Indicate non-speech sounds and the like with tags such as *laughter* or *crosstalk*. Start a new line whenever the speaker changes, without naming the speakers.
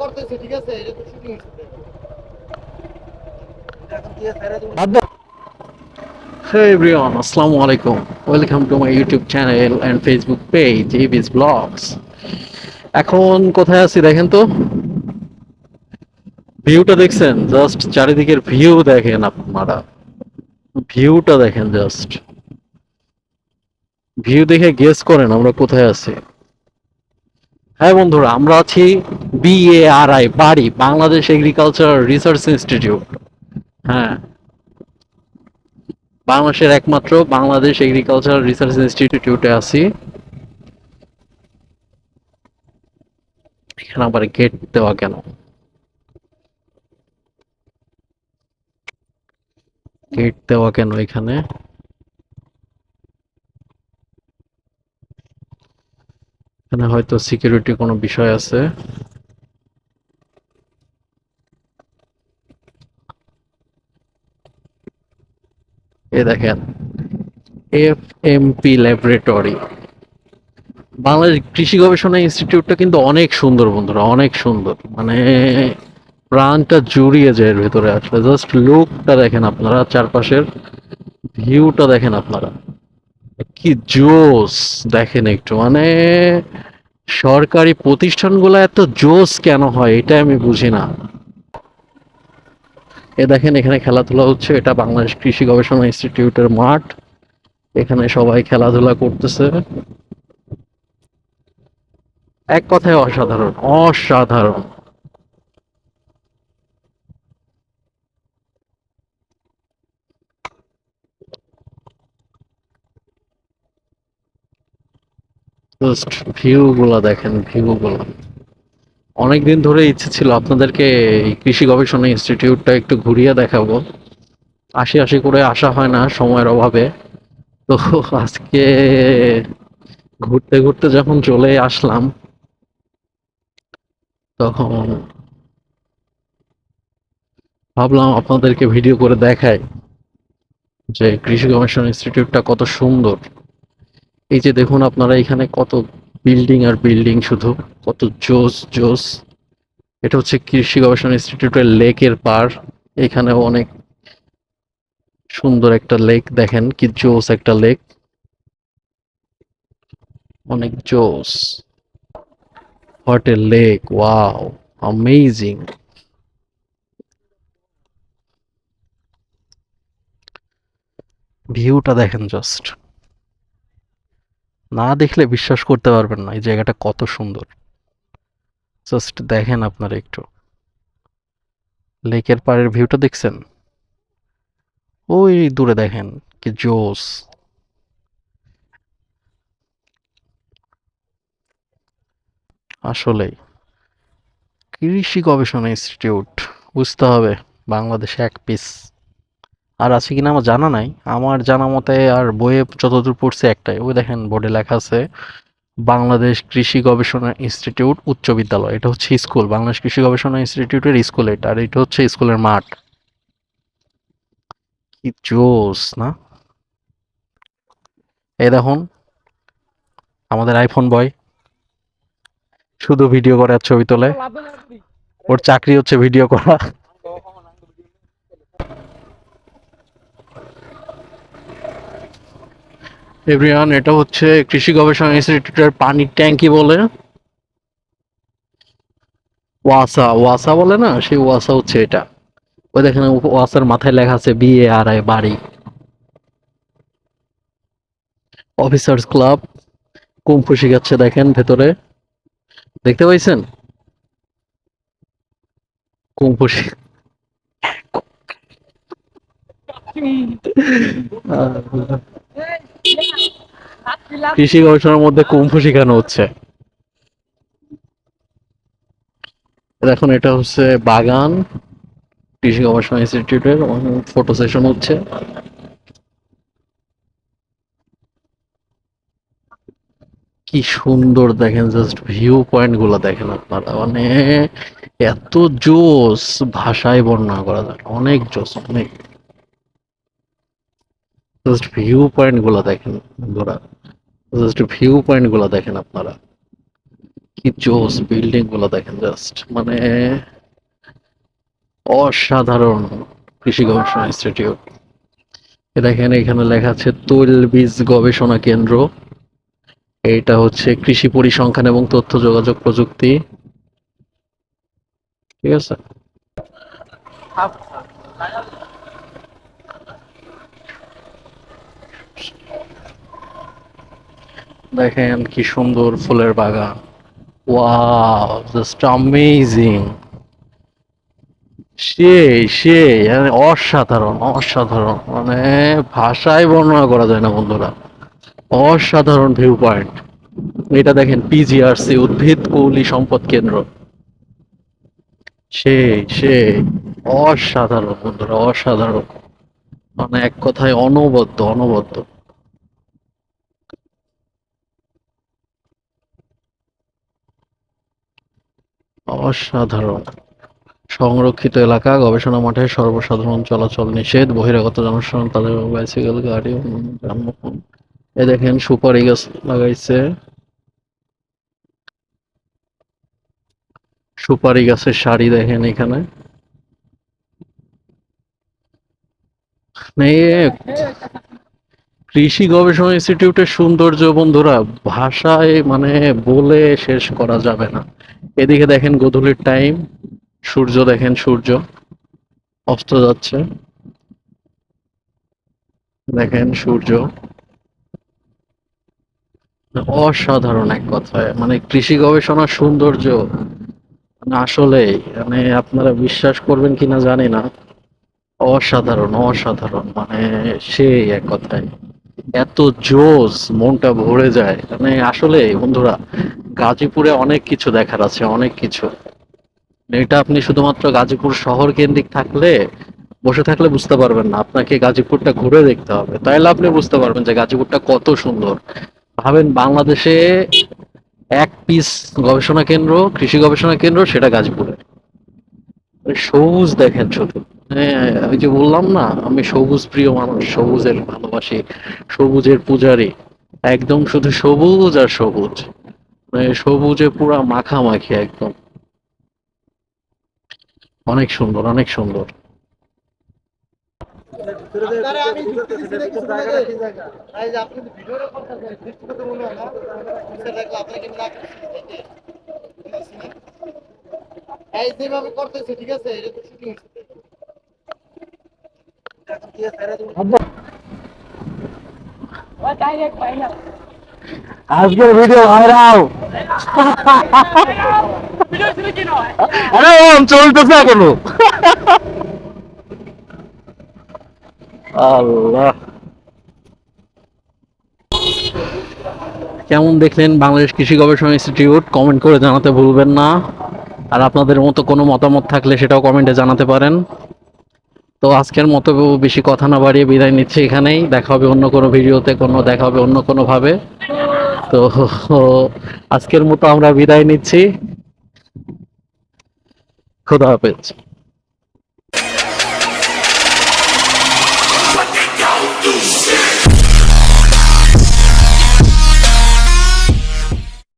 করতেছে ঠিক আছে এটা তো shooting
Hey everyone, Assalamu alaikum. Welcome to my YouTube channel and Facebook page, AB's Vlogs. এখন কোথায় আছি দেখেন তো ভিউটা দেখছেন? জাস্ট চারিদিকের ভিউ দেখেন আপনারা। ভিউটা দেখেন জাস্ট। ভিউ দেখে গেস করেন আমরা কোথায় আছি। হ্যাঁ বন্ধুরা, আমরা আছি বিএআরআই বাড়ি, বাংলাদেশ এগ্রিকালচার রিসার্চ ইনস্টিটিউট হ্যাঁ। বাংলাদেশের একমাত্র বাংলাদেশ এগ্রিকালচার রিসার্চ ইনস্টিটিউটে আছি। এখানে আবার গেট দেওয়া কেন? গেট দেওয়া কেন এখানে? এখানে হয়তো সিকিউরিটি কোনো বিষয় আছে। এ দেখেন F M P laboratory Bangladesh কৃষি গবেষণা ইনস্টিটিউটটা কিন্তু অনেক সুন্দর বন্ধুরা, অনেক সুন্দর। মানে প্রাণটা জুড়িয়ে যায় এর ভেতরে আসলে। জাস্ট লুকটা দেখেন আপনারা, চারপাশের ভিউটা দেখেন আপনারা। কি জোস দেখেন একটু। মানে সরকারি প্রতিষ্ঠানগুলো এত জোস কেন হয়, এটা আমি বুঝি না। এ দেখেন, এখানে খেলাধুলা হচ্ছে, এটা বাংলাদেশ কৃষি গবেষণা ইনস্টিটিউটের মাঠ। এখানে সবাই খেলাধুলা করতেছে। এক কথায় অসাধারণ অসাধারণ। জাস্ট ভিউ গুলা দেখেন ভিউ গুলা অনেকদিন ধরে ইচ্ছে ছিল আপনাদেরকে এই কৃষি গবেষণা ইনস্টিটিউটটা একটু ঘুরিয়ে দেখাবো। আশি আশি করে আসা হয় না সময়ের অভাবে। তো আজকে ঘুরতে ঘুরতে যখন চলে আসলাম, তখন ভাবলাম আপনাদেরকে ভিডিও করে দেখাই যে কৃষি গবেষণা ইনস্টিটিউটটা কত সুন্দর। এই যে দেখুন আপনারা এখানে কত বিল্ডিং আর বিল্ডিং শুধু, কত জোস জোস। এটা হচ্ছে কৃষি গবেষণা ইনস্টিটিউটের লেকের পার। এখানেও অনেক সুন্দর একটা লেক দেখেন, কি জোস একটা লেক। অনেক জোস। What a lake, wow, amazing. ভিউটা দেখেন জাস্ট। না দেখলে বিশ্বাস করতে পারবেন না, এই জায়গাটা কত সুন্দর। জাস্ট দেখেন আপনারা একটু। লেকের পাড়ের ভিউটা দেখছেন? ওই দূরে দেখেন, কি জোস। আসলেই কৃষি গবেষণা ইনস্টিটিউট, বুঝতে হবে বাংলাদেশে এক পিস আর আছে কিনা আমার জানা নাই। আমার জানা মতে আর বইয়ে যতদূর পড়ছে একটাই। ওই দেখেন, বোর্ডে লেখা আছে, বাংলাদেশ কৃষি গবেষণা ইনস্টিটিউট উচ্চ বিদ্যালয়। এটা হচ্ছে স্কুল, বাংলাদেশ কৃষি গবেষণা ইনস্টিটিউটের স্কুল এটা, আর এটা হচ্ছে স্কুলের মাঠ। কি জোস, না? এই দেখুন, আমাদের আইফোন বয়, শুধু ভিডিও করে আর ছবি তোলে। ওর চাকরি হচ্ছে ভিডিও করা। এভরিওয়ান এটা হচ্ছে কৃষি গবেষণা ইনস্টিটিউটের পানির ট্যাঙ্কি বলে। ওয়াসা ওয়াসা বলে না? সেই ওয়াসা হচ্ছে এটা। ওই দেখেন ওয়াসার মাথায় লেখা আছে বিএ আর আই বাড়ি। অফিসার্স ক্লাব কুম্ফু শিখাচ্ছে দেখেন ভেতরে। দেখতে পাইছেন? কুম্ফু আহ, *laughs* কৃষি গবেষণার মধ্যে কুম্ফু শেখানো হচ্ছে। দেখুন, এটা হচ্ছে বাগান, কৃষি গবেষণা ইনস্টিটিউটের ফটো সেশন হচ্ছে। কি সুন্দর দেখেন জাস্ট ভিউ পয়েন্টগুলো দেখেন আপনারা। মানে এত জোস ভাষায় বর্ণনা করা যায়। অনেক জোস, অনেক। জাস্ট ভিউ পয়েন্টগুলো দেখেন বন্ধুরা জাস্ট ভিউ পয়েন্টগুলো দেখেন আপনারা। কি জোস বিল্ডিংগুলো দেখেন জাস্ট মানে অসাধারণ কৃষি গবেষণা ইনস্টিটিউট দেখেন এখানে লেখা আছে, তৈল বীজ গবেষণা কেন্দ্র। এটা হচ্ছে কৃষি পরিসংখ্যান এবং তথ্য যোগাযোগ প্রযুক্তি। ঠিক আছে? দেখেন কি সুন্দর ফুলের বাগান। ওয়াও জাস্ট অ্যামেজিং সেই সেই মানে অসাধারণ অসাধারণ। মানে ভাষায় বর্ণনা করা যায় না বন্ধুরা। অসাধারণ ভিউ পয়েন্ট এটা দেখেন পিজিআরসি উদ্ভিদ, কৌলি, সম্পদ কেন্দ্র। সেই সেই, অসাধারণ বন্ধুরা, অসাধারণ। মানে এক কথায় অনবদ্য অনবদ্য। অসাধারণ। সংরক্ষিত এলাকা, গবেষণা মাঠে সর্বসাধারণ চলাচল নিষেধ, বহিরাগত জনসাধারণ তাদের বাইসাইকেল গাড়ি যানবাহন। এ দেখেন, সুপারি গাছ লাগাইছে। সুপারি গাছের সারি দেখেন এখানে। এ কৃষি গবেষণা ইনস্টিটিউটের সৌন্দর্য বন্ধুরা, ভাষায় মানে বলে শেষ করা যাবে না। এদিকে দেখেন গোধূলির টাইম সূর্য দেখেন সূর্য, অস্ত যাচ্ছে। দেখেন সূর্য। অসাধারণ এক কথায় মানে কৃষি গবেষণার সৌন্দর্য মানে আসলে মানে আপনারা বিশ্বাস করবেন কিনা জানি না। অসাধারণ অসাধারণ মানে সেই এক কথায়। এত জোস মনটা ভরে যায়। মানে আসলে বন্ধুরা, গাজীপুরে অনেক কিছু দেখার আছে, অনেক কিছু। এটা আপনি শুধুমাত্র গাজীপুর শহর কেন্দ্রিক থাকলে, বসে থাকলে বুঝতে পারবেন না। আপনাকে গাজীপুরটা ঘুরে দেখতে হবে। তাইলে আপনি বুঝতে পারবেন যে গাজীপুরটা কত সুন্দর। ভাবেন বাংলাদেশে এক পিস গবেষণা কেন্দ্র, কৃষি গবেষণা কেন্দ্র, সেটা গাজীপুরে সবুজ দেখেন শুধু। হ্যাঁ ওই যে বললাম না, আমি সবুজ প্রিয় মানুষ, সবুজের ভালোবাসি, সবুজের পূজারি। একদম শুধু সবুজ আর সবুজ। মানে সবুজে পুরা মাখামাখি একদম। অনেক সুন্দর অনেক সুন্দর।
আপনারা আমি যুক্তি দিচ্ছি না কিছু আগে। এই যেভাবে করতেছে, ঠিক আছে? এটা তো শুটিং
আজকের ভিডিও ভাইরাল আরে ওম চলতেছে এখনও। আল্লাহ।
কেমন দেখলেন বাংলাদেশ কৃষি গবেষণা ইনস্টিটিউট? কমেন্ট করে জানাতে ভুলবেন না। আর আপনাদের মতো কোনো মতামত থাকলে সেটাও কমেন্টে জানাতে পারেন। তো আজকের মতো বেশি কথা না বাড়িয়ে বিদায় নিচ্ছি এখানেই। দেখা হবে অন্য কোনো ভিডিওতে, কোনো দেখা হবে অন্য কোনোভাবে। তো আজকের মতো আমরা বিদায় নিচ্ছি। খোদা হাফেজ।